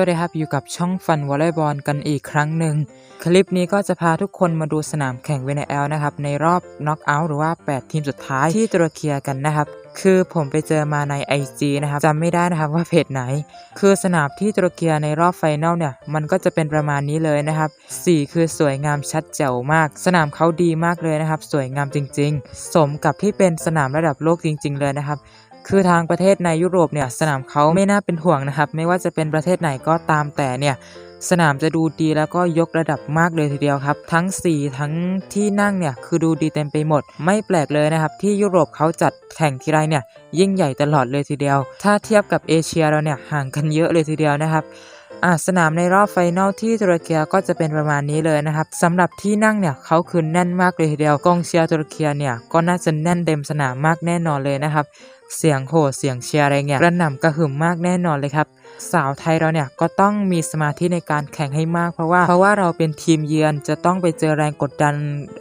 วัสดีครับอยู่กับช่องฟันวอลเลย์บอลกันอีกครั้งหนึ่ง คลิปนี้ก็จะพาทุกคนมาดูสนามแข่ง VNL นะครับ ในรอบน็อกเอาท์หรือว่า 8 ทีมสุดท้ายที่ตุรกีกันนะครับ คือผมไปเจอมาใน IG นะครับจำไม่ได้นะครับว่าเพจไหน คือสนามที่ตุรกีในรอบไฟแนลเนี่ย มันก็จะเป็นประมาณนี้เลยนะครับสีคือสวยงามชัดแจ๋วมาก สนามเขาดีมากเลยนะครับ สวยงามจริง ๆ สมกับที่เป็นสนามระดับโลกจริง ๆ เลยนะครับ คือทางประเทศในยุโรปเนี่ยสนามเขาไม่น่าเป็นห่วงนะครับ ไม่ว่าจะเป็นประเทศไหนก็ตามแต่เนี่ยสนามจะดูดีแล้วก็ยกระดับมากเลยทีเดียวครับ ทั้งสีทั้งที่นั่งเนี่ยคือดูดีเต็มไปหมด ไม่แปลกเลยนะครับ ที่ยุโรปเขาจัดแข่งทีไรเนี่ยยิ่งใหญ่ตลอดเลยทีเดียว ถ้าเทียบกับเอเชียเราเนี่ยห่างกันเยอะเลยทีเดียวนะครับอะสนามในรอบไฟนอลที่ตุรกีก็จะเป็นประมาณนี้เลยนะครับสำหรับที่นั่งเนี่ยเขาคือแน่นมากเลยทีเดียวกองเชียร์ตุรกีเนี่ยก็น่าจะแน่นเต็มสนามมากแน่นอนเลยนะครับ เสียงโห่เสียงเชียร์อะไรเงี้ยกระหน่ำกระหึ่มมากแน่นอนเลยครับ สาวไทยเราเนี่ยก็ต้องมีสมาธิในการแข่งให้มาก เพราะว่าเพราะว่าเราเป็นทีมเยือนจะต้องไปเจอแรงกดดัน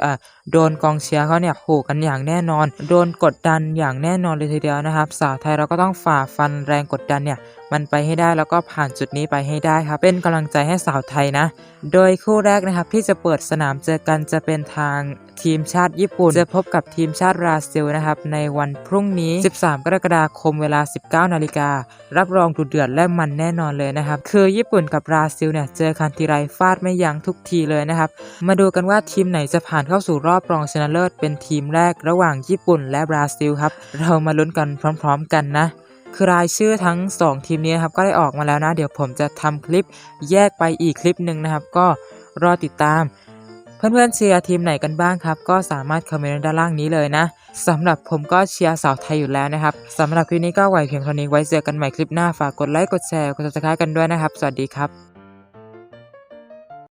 อ่อโดนกองเชียร์เขาเนี่ยโหกันอย่างแน่นอน โดนกดดันอย่างแน่นอนเลยทีเดียวนะครับ สาวไทยเราก็ต้องฝ่าฟันแรงกดดันเนี่ยมันไปให้ได้แล้วก็ผ่านจุดนี้ไปให้ได้ครับ เป็นกำลังใจให้สาวไทยนะ โดยคู่แรกนะครับที่จะเปิดสนามเจอกันจะเป็นทางทีมชาติญี่ปุ่น จะพบกับทีมชาติบราซิลนะครับในวันพรุ่งนี้ 13กรกฎาคมเวลา 19 นาฬิกา รับรองดุเดือดและมันแน่นอนเลยนะครับ คือญี่ปุ่นกับบราซิลเนี่ยเจอกันทีไรฟาดไม่ยั้งทุกทีเลยนะครับ มาดูกันว่าทีมไหนจะผ่านเข้าสู่รอบรองชนะเลิศเป็นทีมแรกระหว่างญี่ปุ่นและบราซิลครับ เรามาลุ้นกันพร้อม ๆ กันนะคือรายชื่อทั้ง 2 ทีมนี้นะครับก็ได้ออกมาแล้วนะ เดี๋ยวผมจะทำคลิปแยกไปอีกคลิปหนึ่งนะครับ ก็รอติดตาม เพื่อนๆเชียร์ทีมไหนกันบ้างครับ ก็สามารถคอมเมนต์ด้านล่างนี้เลยนะสำหรับผมก็เชียร์สาวไทยอยู่แล้วนะครับสำหรับคลิปนี้ก็ไหวเพียงเท่านี้ไว้เจอกันใหม่คลิปหน้าฝากกดไลค์กดแชร์กดติดตามกันด้วยนะครับ สวัสดีครับ